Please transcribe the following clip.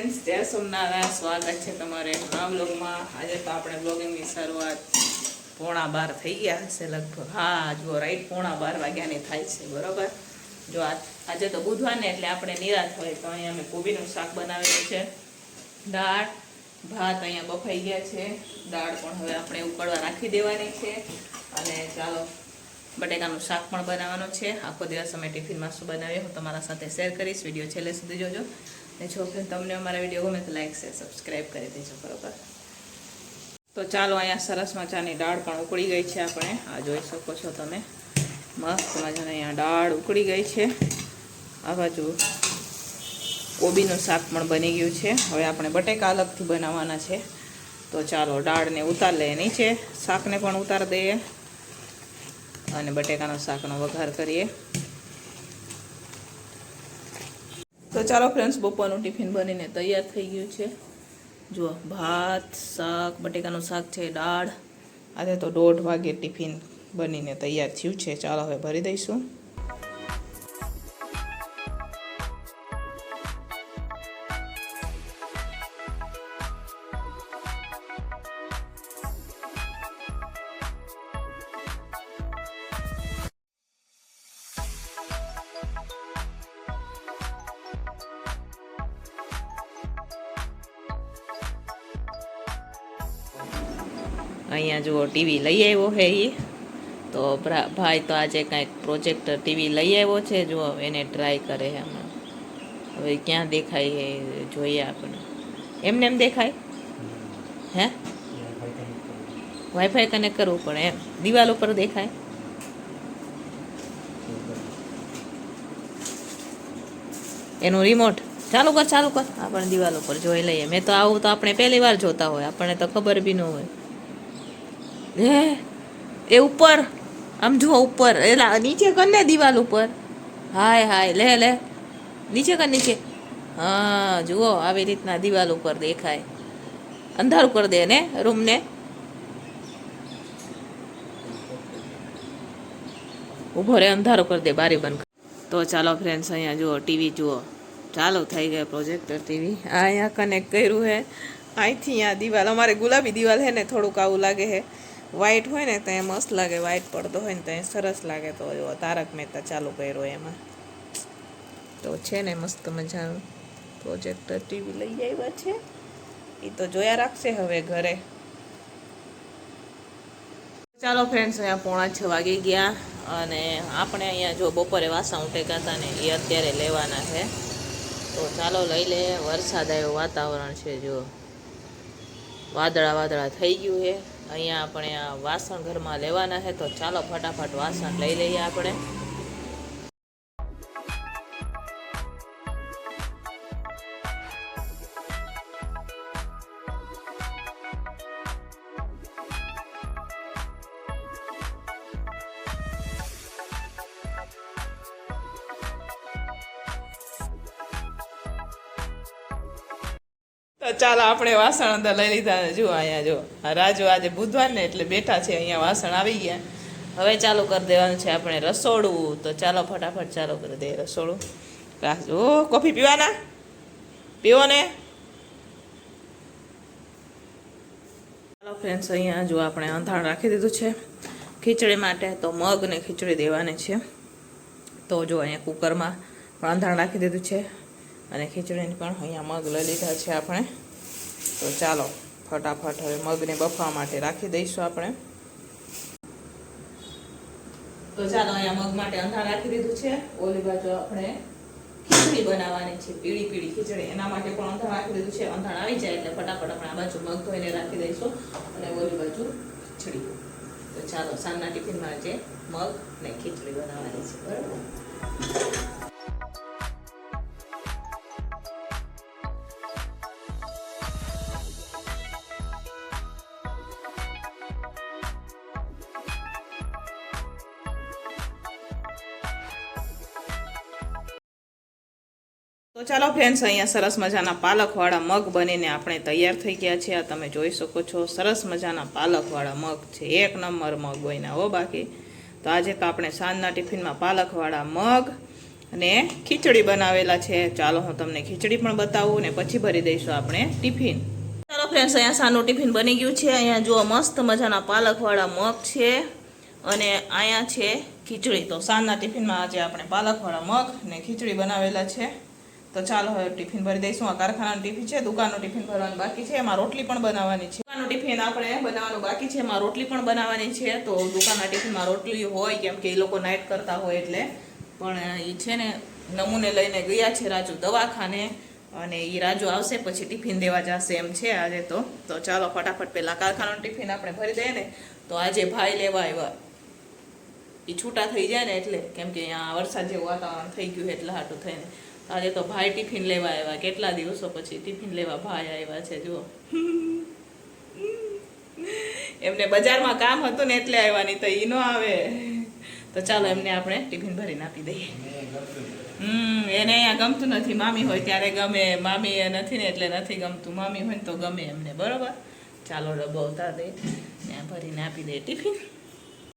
Friends જય સોમનાથ સ્વાગત છે તમારે આ બ્લોગમાં આજે તો આપણે બ્લોગિંગની શરૂઆત પોણા બાર થઈ ગયા હશે લગભગ. હા જો રાઈટ પોણા બાર વાગ્યાની થાય છે, બરોબર? જો આજે તો બુધવાર ને એટલે આપણે નિરાશ હોય તો અહીંયા અમે કોબીનું શાક બનાવેલું છે. દાળ, ભાત અહીંયા બફાઈ ગયા છે. દાળ પણ હવે આપણે ઉકળવા રાખી દેવાની છે. અને ચાલો, બટેકાનું શાક પણ બનાવવાનું છે. આખો દિવસ અમે ટિફિનમાં શું બનાવીએ હું તમારા સાથે શેર કરીશ. વીડિયો છેલ્લે સુધી જોજો. ને જો તમને અમારા વીડિયો ગમે તો લાઈક શેર સબસ્ક્રાઈબ કરી દેજો, બરોબર? તો ચાલો અહીંયા સરસ મજાની દાળ પણ ઉકળી ગઈ છે આપણે. આ જોઈ શકો છો તમે. મસ્ત મજાની અહીંયા દાળ ઉકળી ગઈ છે. આ બાજુ કોબીનું શાક પણ બની ગયું છે. હવે આપણે બટેકા અલગથી બનાવવાના છે. તો ચાલો દાળને ઉતાર લઈએ. નીચે શાકને પણ ઉતાર દઈએ અને બટેકાનો શાકનો વઘાર કરીએ. તો ચાલો ફ્રેન્ડ્સ બપોરનું ટિફિન બનીને તૈયાર થઈ ગયું છે. જુઓ, ભાત, શાક, બટેકાનું શાક છે, દાળ. આજે તો દોઢ વાગે ટિફિન બનીને તૈયાર થયું છે. ચાલો હવે ભરી દઈશું. અહીંયા જુઓ, ટીવી લઈ આવ્યો છે એ તો ભાઈ તો આજે કાંઈક પ્રોજેક્ટર ટીવી લઈ આવ્યો છે, જુઓ, એને ટ્રાય કરે છે હમણાં. હવે ક્યાં દેખાય એ જોઈએ આપણે. એમને એમ દેખાય? હે? વાઈફાઈ કનેક્ટ કરવું પડે એમ. દિવાલ ઉપર દેખાય? એનું રિમોટ ચાલુ કર ચાલુ કર. આપણે દિવાલ ઉપર જોઈ લઈએ. મેં તો આવું તો આપણે પહેલી વાર જોતા હોય. આપણને તો ખબર બી ન હોય. હે? એ ઉપર? આમ જુઓ ઉપર. એલા, નીચે કર દિવાલ ઉપર. હાય હાય, લે લે. નીચે કર, નીચે. હા, જુઓ, આવી રીતના દિવાલ ઉપર દેખાય. અંધારું કરી દે ને રૂમને ઊભો રે, અંધારું કરી દે, બારી બંધ તો ચાલો ફ્રેન્ડ્સ અહીંયા જુઓ ટીવી જુઓ. ચાલુ થઈ ગયો પ્રોજેક્ટર ટીવી આ અહીંયા કનેક્ટ કર્યું છે અહીંથી અહીંયા દિવાલ, અમારે ગુલાબી દિવાલ છે ને, થોડુંક આવું લાગે છે વ્હાઈટ હોય ને, તો એ મસ્ત લાગે. વ્હાઇટ પડદો હોય ને, તો એ સરસ લાગે. તો જો, તારક મહેતા ચાલુ કર્યો એમાં. તો છે ને, મસ્ત મજાનું પ્રોજેક્ટર ટીવી લઈ આવ્યા છે. એ તો જોયા રાખશે હવે ઘરે. ચાલો ફ્રેન્ડ્સ અહીંયા પોણા છ વાગી ગયા અને આપણે અહીંયા જો બપોરે વાસણ ઉટેકા હતા ને એ અત્યારે લેવાના છે. તો ચાલો લઈ લે, વરસાદ આવ્યો વાતાવરણ છે, જો. વાદળા વાદળા થઈ ગયું છે. અહીંયા આપણે વાસણ ઘરમાં લેવાના છે તો ચાલો ફટાફટ વાસણ લઈ લઈએ આપણે. તો ચાલો આપણે વાસણ અંદર લઈ લીધા જુઓ અહીંયા જો રાજુ આજે બુધવાર ને એટલે બેઠા છે, અહીંયા વાસણ આવી ગયા. હવે ચાલુ કરી દેવાનું છે આપણે રસોડું. તો ચાલો ફટાફટ ચાલુ કરી દઈએ રસોડું. રાજુ કોફી પીવાના? પીવો ને? ચાલો ફ્રેન્ડ્સ અહીંયા જો આપણે અંધાણ રાખી દીધું છે. ખીચડી માટે તો મગને ખીચડી દેવાની છે. તો જો અહીંયા કુકરમાં પણ અંધાણ રાખી દીધું છે. અને ખીચડીને પણ અહીંયા મગ લઈ લીધા છે આપણે. તો ચાલો, ફટાફટ હવે મગને બફવા માટે રાખી દઈશું આપણે. તો ચાલો અહીંયા મગ માટે અંધાર રાખી દીધું છે. ઓલી બાજુ આપણે ખીચડી બનાવવાની છે, પીળી પીળી ખીચડી. એના માટે પણ અંધાર રાખી દીધું છે. અંધાર આવી જાય એટલે ફટાફટ આપણે આ બાજુ મગ ધોઈને રાખી દઈશું. અને ઓલી બાજુ ખીચડી. તો ચાલો, સાંજના ટિફિનમાં જે મગ ને ખીચડી બનાવવાની છે. બરાબર? તો ચાલો ફ્રેન્ડ્સ અહીંયા સરસ મજાના પાલકવાળા મગ બનીને આપણે તૈયાર થઈ ગયા છે આ તમે જોઈ શકો છો, સરસ મજાના પાલકવાળા મગ છે. એક નંબર મગ બન્યા હો બાકી. તો આજે તો આપણે સાંજના ટિફિનમાં પાલકવાળા મગ અને ખીચડી બનાવેલા છે. ચાલો હું તમને ખીચડી પણ બતાવું ને પછી ભરી દઈશું આપણે ટિફિન. ચાલો ફ્રેન્ડ્સ અહીંયા સાનું ટિફિન બની ગયું છે. અહીંયા જુઓ મસ્ત મજાના પાલકવાળા મગ છે અને અહીંયા છે ખીચડી. તો સાંજના ટિફિનમાં આજે આપણે પાલકવાળા મગ ને ખીચડી બનાવેલા છે. તો ચાલો હવે ટિફિન ભરી દઈશું. આ કારખાનાનું ટિફિન છે, દુકાનનું ટિફિન ભરવાનું બાકી છે. એમાં રોટલી પણ બનાવવાની છે. દુકાનનું ટિફિન આપણે બનાવવાનું બાકી છે. એમાં રોટલી પણ બનાવવાની છે. તો દુકાનના ટિફિનમાં રોટલી હોય, કેમ કે એ લોકો નાઇટ કરતા હોય એટલે. પણ એ છે ને નમૂને લઈને ગયા છે રાજુ દવાખાને. અને એ રાજુ આવશે, પછી ટિફિન દેવા જશે એમ છે આજે તો. તો ચાલો ફટાફટ પહેલાં કારખાનાનું ટિફિન આપણે ભરી દઈએ ને. તો આજે ભાઈ લેવા આવ્યા. એ છૂટા થઈ જાય ને એટલે, કેમ કે અહીંયા વરસાદ જેવું વાતાવરણ થઈ ગયું એટલે હાટું થઈને. આજે તો ભાઈ ટિફિન લેવા આવ્યા, કેટલા દિવસો પછી ટિફિન લેવા ભાઈ આવ્યા છે, જુઓ. એમને બજારમાં કામ હતું ને એટલે આવ્યા નહીં તો એ ન આવે. તો ચાલો એમને આપણે ટિફિન ભરીને આપી દઈએ. હમ, એને અહીંયા ગમતું નથી, મામી હોય ત્યારે ગમે. મામી એ નથી ને એટલે નથી ગમતું. મામી હોય ને તો ગમે એમને, બરોબર? ચાલો ડબ્બો ઉતાર દે ત્યાં ભરીને આપી દે ટિફિન.